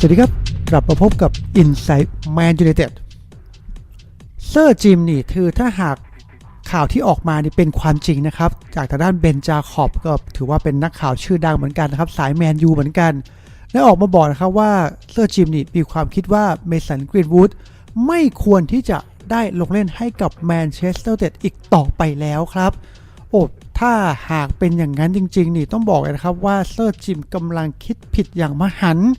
สวัสดีครับ กลับมาพบกับ Inside Man United เซอร์จิมนี่คือถ้าหากข่าวที่ออกมานี่เป็นความจริงนะครับ จากทางด้านเบนจาคอบก็ถือว่าเป็นนักข่าวชื่อดังเหมือนกันนะครับ สายแมนยูเหมือนกันได้ออกมาบอกนะครับว่าเซอร์จิมนี่มีความคิดว่าเมสันกรีนวูดไม่ควรที่จะได้ลงเล่นให้กับแมนเชสเตอร์เ d อีกต่อไปแล้วครับ โอ้ถ้าหากเป็นอย่างนั้นจริง ๆ นี่ต้องบอกเลยนะครับว่าเซอร์จิมกำลังคิดผิดอย่างมหันต์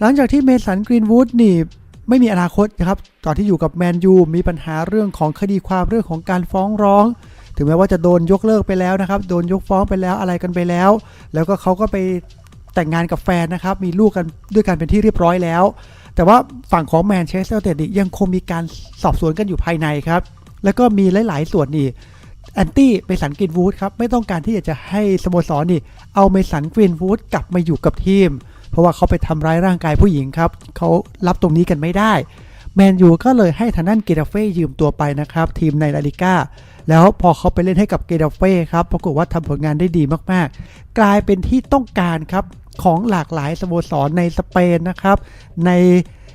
หลังจากที่เมสันกรีนวูดนี่ไม่มีอนาคตนะครับตอนที่อยู่กับแมนยูมีปัญหาเรื่องของคดีความเรื่องของการฟ้องร้อง ถึงแม้ว่าจะโดนยกเลิกไปแล้วนะครับ โดนยกฟ้องไปแล้วอะไรกันไปแล้ว แล้วก็เขาก็ไปแต่งงานกับแฟนนะครับ มีลูกกันด้วยกันเป็นที่เรียบร้อยแล้ว แต่ว่าฝั่งของแมนเชสเตอร์เ d ยังคงมีการสอบสวนกันอยู่ภายในครับ แล้วก็มีหลาย ๆ ส่วนนี่แอนตี้เมสันกรีนวูดครับไม่ต้องการที่จะให้สโมสรนี่เอาเมสันกรีนวูดกลับมาอยู่กับทีม เพราะว่าเขาไปทำร้ายร่างกายผู้หญิงครับเขารับตรงนี้กันไม่ได้แมนยูก็เลยให้ทางด้านเกตาเฟ่ยืมตัวไปนะครับ ทีมในลาลิก้าแล้วพอเขาไปเล่นให้กับเกตาเฟ่ครับปรากฏว่าทำผลงานได้ดีมากๆ กลายเป็นที่ต้องการครับของหลากหลายสโมสรในสเปนนะครับ ใน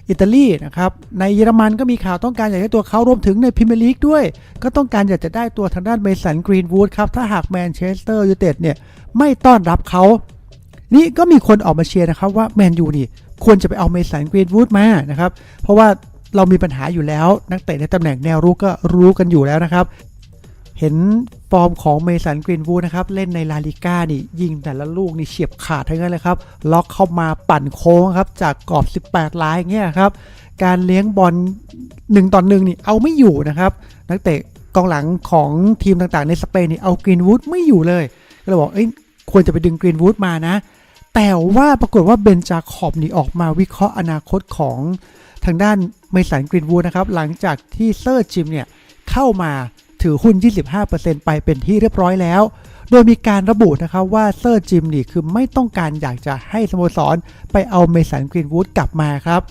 อิตาลีนะครับ ในเยอรมันก็มีข่าวต้องการอยากได้ตัวเขารวมถึงในพรีเมียร์ลีกด้วย ก็ต้องการอยากจะได้ตัวทางด้านเมสันกรีนวูดครับ ถ้าหากแมนเชสเตอร์ยูไนเต็ดเนี่ยไม่ต้อนรับเขา นี่ก็มีคนออกมาเชียร์นะครับว่าแมนยูนี่ควรจะไปเอาเมสันกรีนวูดมานะครับ เพราะว่าเรามีปัญหาอยู่แล้วนักเตะในตำแหน่งแนวรุกก็รู้กันอยู่แล้วนะครับ เห็นฟอร์มของเมสันกรีนวูดนะครับ เล่นในลาลิก้านี่ยิงแต่ละลูกนี่เฉียบขาดทั้งนั้นเลยครับ ล็อกเข้ามาปั่นโค้งครับ จากกรอบ 18ลายอย่างเงี้ยครับ การเลี้ยงบอล1ต่อหนึ่งนี่เอาไม่อยู่นะครับ นักเตะกองหลังของทีมต่างๆ ในสเปนนี่เอากรีนวูดไม่อยู่เลย ก็เลยบอกเอ้ยควรจะไปดึงกรีนวูดมานะ แต่ว่าปรากฏว่าเบนจาคอบนี่ออกมาวิเคราะห์อนาคตของทางด้านเมสันกรีนวูดนะครับ หลังจากที่เซอร์จิมเนี่ยเข้ามาถือหุ้น 25%ไปเป็นที่เรียบร้อยแล้ว โดยมีการระบุนะครับว่าเซอร์จิมนี่คือไม่ต้องการอยากจะให้สโมสร ไปเอาเมสันกรีนวูดกลับมาครับ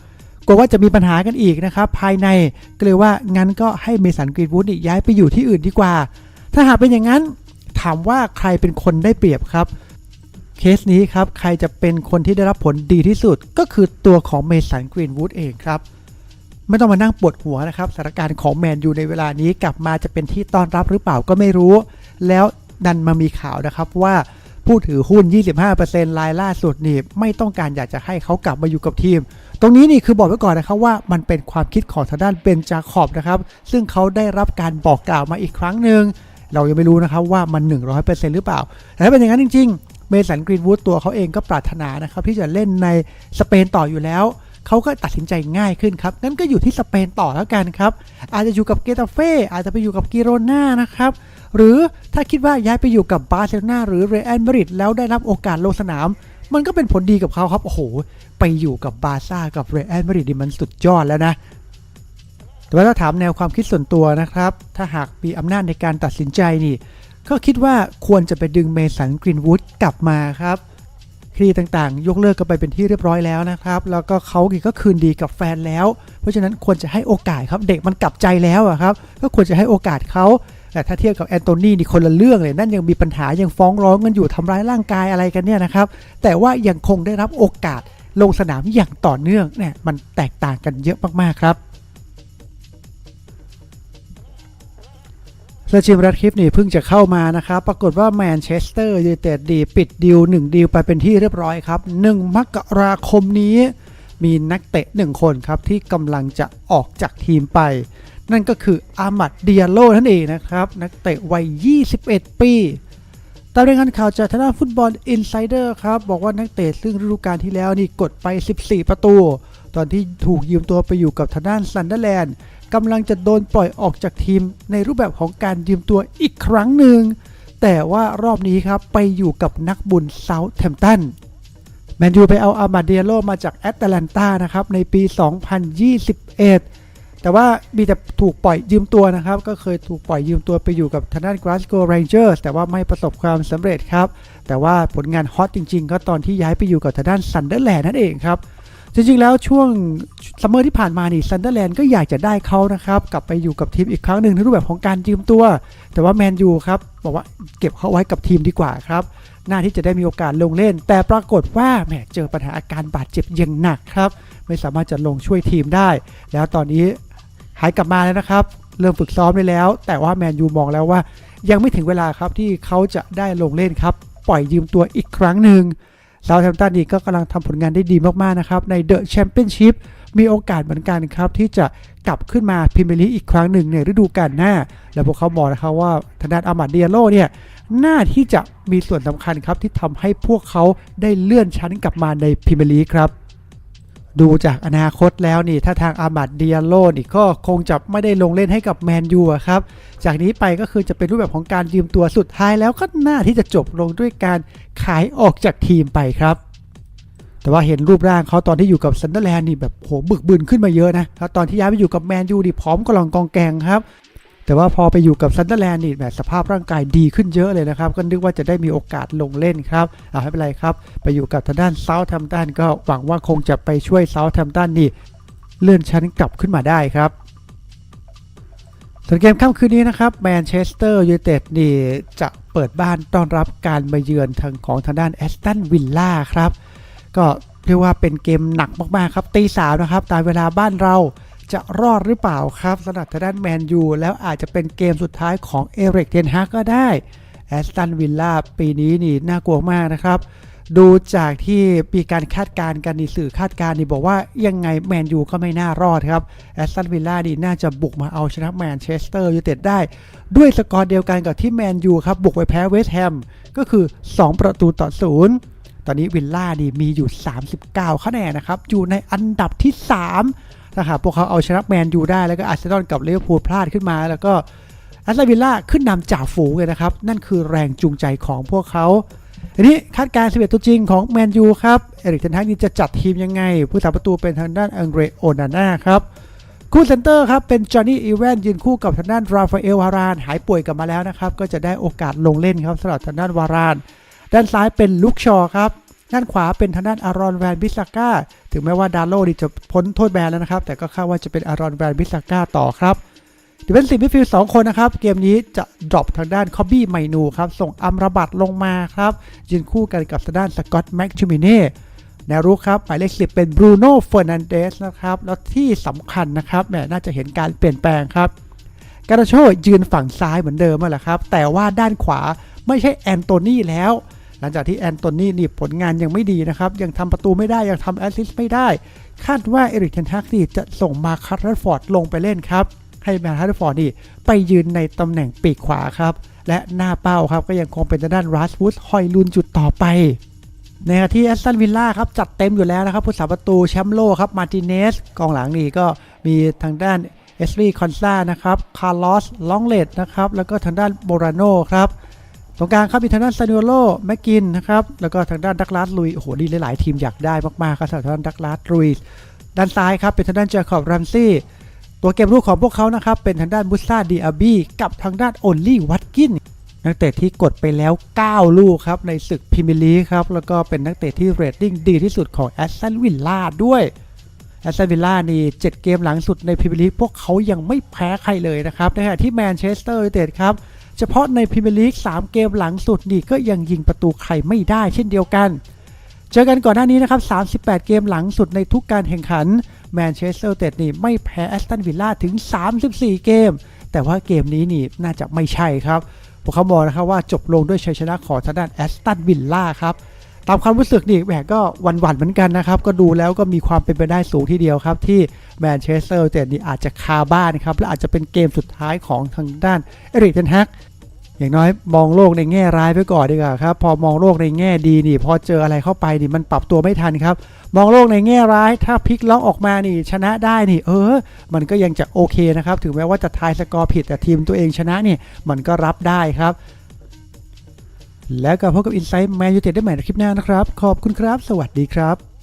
กลัวว่าจะมีปัญหากันอีกนะครับ ภายในก็เลยว่างั้นก็ให้เมสันกรีนวูดนี่ย้ายไปอยู่ที่อื่นดีกว่า ถ้าหากเป็นอย่างนั้นถามว่าใครเป็นคนได้เปรียบครับ เคสนี้ครับใครจะเป็นคนที่ได้รับผลดีที่สุดก็คือตัวของเมสันกรีนวูดเองครับ ไม่ต้องมานั่งปวดหัวนะครับสถานการณ์ของแมนยูในเวลานี้กลับมาจะเป็นที่ต้อนรับหรือเปล่าก็ไม่รู้ แล้วดันมามีข่าวนะครับว่าผู้ถือหุ้น 25%รายล่าสุดนี่ไม่ต้องการอยากจะให้เขากลับมาอยู่กับทีม ตรงนี้นี่คือบอกไว้ก่อนนะครับว่ามันเป็นความคิดของทางด้านเบนจาคอบนะครับ ซึ่งเขาได้รับการบอกกล่าวมาอีกครั้งหนึ่ง เรายังไม่รู้นะครับว่ามัน 100%หรือเปล่า แต่ถ้าเป็นอย่างนั้นจริง ๆ เมสันกรีนวูดตัวเขาเองก็ปรารถนานะครับที่จะเล่นในสเปนต่ออยู่แล้วเขาก็ตัดสินใจง่ายขึ้นครับงั้นก็อยู่ที่สเปนต่อแล้วกันครับ อาจจะอยู่กับเกตาเฟ่อาจจะไปอยู่กับกิโรนานะครับ หรือถ้าคิดว่าย้ายไปอยู่กับบาร์เซโลนาหรือเรอัลมาดริดแล้วได้รับโอกาสลงสนาม มันก็เป็นผลดีกับเขาครับโอ้โหไปอยู่กับบาร์ซ่ากับเรอัลมาดริดมันสุดยอดแล้วนะแต่ว่าถ้าถามแนวความคิดส่วนตัวนะครับ ถ้าหากมีอำนาจในการตัดสินใจนี่ ก็คิดว่าควรจะไปดึงเมสันกรีนวูดกลับมาครับคดีต่างๆ ยกเลิกกันไปเป็นที่เรียบร้อยแล้วนะครับ แล้วก็เขาก็คืนดีกับแฟนแล้ว เพราะฉะนั้นควรจะให้โอกาสครับ เด็กมันกลับใจแล้วอะครับ ก็ควรจะให้โอกาสเขา แต่ถ้าเทียบกับแอนโทนีนี่คนละเรื่องเลย นั่นยังมีปัญหา ยังฟ้องร้องกันอยู่ ทำร้ายร่างกายอะไรกันเนี่ยนะครับ แต่ว่ายังคงได้รับโอกาสลงสนามอย่างต่อเนื่องเนี่ยมันแตกต่างกันเยอะมากๆครับ เซอร์จิมรัดคลิปนี่เพิ่งจะเข้ามานะครับ ปรากฏว่าแมนเชสเตอร์ยูไนเต็ดดีปิดดีล1ดีลไปเป็นที่เรียบร้อยครับ 1 มกราคมนี้มีนักเตะ 1 คนครับ ที่กำลังจะออกจากทีมไป นั่นก็คืออามัดเดียโลนั่นเองนะครับ นักเตะวัย 21 ปีตามรายงานข่าวจากทางด้านฟุตบอลอินไซเดอร์ครับ บอกว่านักเตะซึ่งฤดูกาลที่แล้วนี่กดไป 14 ประตู ตอนที่ถูกยืมตัวไปอยู่กับทางด้านซันเดอร์แลนด์กำลังจะโดนปล่อยออกจากทีมในรูปแบบของการยืมตัวอีกครั้งหนึ่ง แต่ว่ารอบนี้ครับไปอยู่กับนักบุญเซาท์แฮมป์ตันแมนยูไปเอาอามาเดียโลมาจากแอตแลนตานะครับในปี 2021 แต่ว่ามีแต่ถูกปล่อยยืมตัวนะครับ ก็เคยถูกปล่อยยืมตัวไปอยู่กับทางด้าน Glasgow Rangers แต่ว่าไม่ประสบความสำเร็จครับ แต่ว่าผลงานฮอตจริง ๆ ก็ตอนที่ย้ายไปอยู่กับทางด้านซันเดอร์แลนด์นั่นเองครับ จริงๆแล้วช่วงซัมเมอร์ที่ผ่านมานี่ซันเดอร์แลนด์ก็อยากจะได้เขานะครับ กลับไปอยู่กับทีมอีกครั้งหนึ่งในรูปแบบของการยืมตัว แต่ว่าแมนยูครับบอกว่าเก็บเขาไว้กับทีมดีกว่าครับหน้าที่จะได้มีโอกาสลงเล่น แต่ปรากฏว่าแหมเจอปัญหาอาการบาดเจ็บอย่างหนักครับ ไม่สามารถจะลงช่วยทีมได้ แล้วตอนนี้หายกลับมาแล้วนะครับ เริ่มฝึกซ้อมได้แล้ว แต่ว่าแมนยูมองแล้วว่า ยังไม่ถึงเวลาครับที่เขาจะได้ลงเล่นครับ ปล่อยยืมตัวอีกครั้งหนึ่ง ซาวแฮมป์ตันนี่ก็กำลังทำผลงานได้ดีมากๆนะครับ ในเดอะแชมเปี้ยนชิพมีโอกาสเหมือนกันครับ ที่จะกลับขึ้นมาพรีเมียร์ลีกอีกครั้งหนึ่งในฤดูกาลหน้า และพวกเขาบอกนะครับว่าทางด้านอามาดเดียโลเนี่ยน่าที่จะมีส่วนสำคัญครับที่ทำให้พวกเขาได้เลื่อนชั้นกลับมาในพรีเมียร์ลีกครับ ดูจากอนาคตแล้วนี่ถ้าทางอามัดเดียโลนี่ก็คงจะไม่ได้ลงเล่นให้กับแมนยูครับ จากนี้ไปก็คือจะเป็นรูปแบบของการยืมตัวสุดท้ายแล้วก็น่าที่จะจบลงด้วยการขายออกจากทีมไปครับ แต่ว่าเห็นรูปร่างเขาตอนที่อยู่กับซันเดอร์แลนด์นี่แบบโหบึกบึนขึ้นมาเยอะนะแล้วตอนที่ย้ายไปอยู่กับแมนยูดีพร้อมกระลองกองแกงครับ แต่ว่าพอไปอยู่กับซันเดอร์แลนด์นี่แบบสภาพร่างกายดีขึ้นเยอะเลยนะครับ ก็นึกว่าจะได้มีโอกาสลงเล่นครับอ่าไม่เป็นไรครับ ไปอยู่กับทางด้านเซาท์แฮมป์ตันก็หวังว่าคงจะไปช่วยเซาท์แฮมป์ตันนี่เลื่อนชั้นกลับขึ้นมาได้ครับส่วนเกมค่ำคืนนี้นะครับแมนเชสเตอร์ยูไนเต็ดนี่จะเปิดบ้านต้อนรับการมาเยือนทางของทางด้านแอสตันวิลล่าครับ ก็เรียกว่าเป็นเกมหนักมากๆครับตีสามนะครับตามเวลาบ้านเรา จะรอดหรือเปล่าครับสำหรับทางด้านแมนยูแล้วอาจจะเป็นเกมสุดท้ายของเอริกเทนฮากก็ได้แอสตันวิลล่าปีนี้นี่น่ากลัวมากนะครับ ดูจากที่มีการคาดการณ์กันนี่สื่อคาดการณ์นี่บอกว่ายังไงแมนยูก็ไม่น่ารอดครับแอสตันวิลล่านี่น่าจะบุกมาเอาชนะแมนเชสเตอร์ยูไนเต็ดได้ ด้วยสกอร์เดียวกันกับที่แมนยูครับบุกไปแพ้เวสต์แฮมก็คือ 2 ประตูต่อศูนย์ตอนนี้วิลล่านี่มีอยู่ 39 คะแนนนะครับ อยู่ในอันดับที่ 3 ถ้าหากพวกเขาเอาชนะแมนยูได้แล้วก็อาร์เซนอลกับลิเวอร์พูลพลาดขึ้นมา แล้วก็แอสตันวิลล่าขึ้นนำจ่าฝูงเลยนะครับ นั่นคือแรงจูงใจของพวกเขาทีนี้คาดการณ์11 ตัวจริงของแมนยูครับ เอริกเทนฮากนี่จะจัดทีมยังไง ผู้สาประตูเป็นทางด้านอังเดรโอนาน่าครับ คู่เซนเตอร์ครับ เป็นจอห์นนี่อีแวนยืนคู่กับทางด้านราฟาเอลวาราน หายป่วยกลับมาแล้วนะครับ ก็จะได้โอกาสลงเล่นครับสำหรับทางด้านวาราน ด้านซ้ายเป็นลุกชอครับ ด้านขวาเป็นทางด้านอารอนแวนบิสาก้าถึงแม้ว่าดาโลนี่จะพ้นโทษแบนแล้วนะครับ แต่ก็คาดว่าจะเป็นอารอนแวนบิสาก้าต่อครับดิเฟนซีฟมิดฟิลด์สองคนนะครับ เกมนี้จะดรอปทางด้านคอบบี้ไมนูครับ ส่งอัมรบัตลงมาครับ ยืนคู่กันกับทางด้านสกอตแม็กชูมิเน่แนวรุกครับ หมายเลขสิบเป็นบรูโน่เฟอร์นันเดสนะครับ แล้วที่สำคัญนะครับแหมน่าจะเห็นการเปลี่ยนแปลงครับการาโชยืนฝั่งซ้ายเหมือนเดิมแหละครับ แต่ว่าด้านขวาไม่ใช่แอนโตนีแล้ว ลังจากที่แอนโตนีนี่ผลงานยังไม่ดีนะครับ ยังทำประตูไม่ได้ ยังทำแอสซิสต์ไม่ได้ คาดว่าเอริกเทนฮักนี่จะส่งมาคัตรัตฟอร์ดลงไปเล่นครับ ให้มาคัตรัตฟอร์ดนี่ไปยืนในตำแหน่งปีกขวาครับ และหน้าเป้าครับก็ยังคงเป็นทางด้านรัสฟูสฮอยลุนจุดต่อไปในขณะที่แอสตันวิลล่าครับจัดเต็มอยู่แล้วนะครับผู้สาประตูแชมป์โลกครับมาร์ติเนสกองหลังนี่ก็มีทางด้านเอสรีคอนซานะครับคาร์ลอสลองเลดนะครับแล้วก็ทางด้านโบราโนครับ ตรงกลางครับมีทางด้านซานิโอโลแมกกินนะครับแล้วก็ทางด้านดักลาสลุยโอ้โหดีหลายๆทีมอยากได้มากๆครับสำหรับทางด้านดักลาสลุยด้านซ้ายครับเป็นทางด้านเจคอบรัมซี่ตัวเกมรูกของพวกเขานะครับเป็นทางด้านบุซ่าดีอาบีกับทางด้านโอลลี่วัตกินนักเตะที่กดไปแล้ว 9 ลูกครับในศึกพรีเมียร์ลีกครับแล้วก็เป็นนักเตะที่เรตติ้งดีที่สุดของแอสตันวิลล่าด้วยแอสตันวิลล่านี่ 7 เกมหลังสุดในพรีเมียร์ลีกพวกเขายังไม่แพ้ใครเลยนะครับในขณะที่แมนเชสเตอร์ยูไนเต็ดครับ เฉพาะในพรีเมียร์ลีก3เกมหลังสุดนี่ก็ยังยิงประตูใครไม่ได้เช่นเดียวกัน เจอกันก่อนหน้านี้นะครับ 38 เกมหลังสุดในทุกการแข่งขันแมนเชสเตอร์เต็ดนี่ไม่แพ้แอสตันวิลล่าถึง 34 เกม แต่ว่าเกมนี้นี่น่าจะไม่ใช่ครับพวกเขาบอกนะครับว่าจบลงด้วยชัยชนะของทางด้านแอสตันวิลล่าครับ ตามความรู้สึกนี่แหมก็หวันเหมือนกันนะครับ ก็ดูแล้วก็มีความเป็นไปได้สูงทีเดียวครับ ที่แมนเชสเตอร์ยูไนเต็ดนี่อาจจะคาบ้านครับ และอาจจะเป็นเกมสุดท้ายของทางด้านเอริกเทนฮักอย่างน้อยมองโลกในแง่ร้ายไปก่อนดีกว่าครับ พอมองโลกในแง่ดีนี่ พอเจออะไรเข้าไปนี่มันปรับตัวไม่ทันครับ มองโลกในแง่ร้าย ถ้าพลิกล็อกออกมานี่ ชนะได้นี่ เออ มันก็ยังจะโอเคนะครับ ถึงแม้ว่าจะทายสกอร์ผิดแต่ทีมตัวเองชนะนี่มันก็รับได้ครับ แล้วก็พบกับอินไซต์แมนยูเต็ดได้ใหม่ในคลิปหน้านะครับ ขอบคุณครับ สวัสดีครับ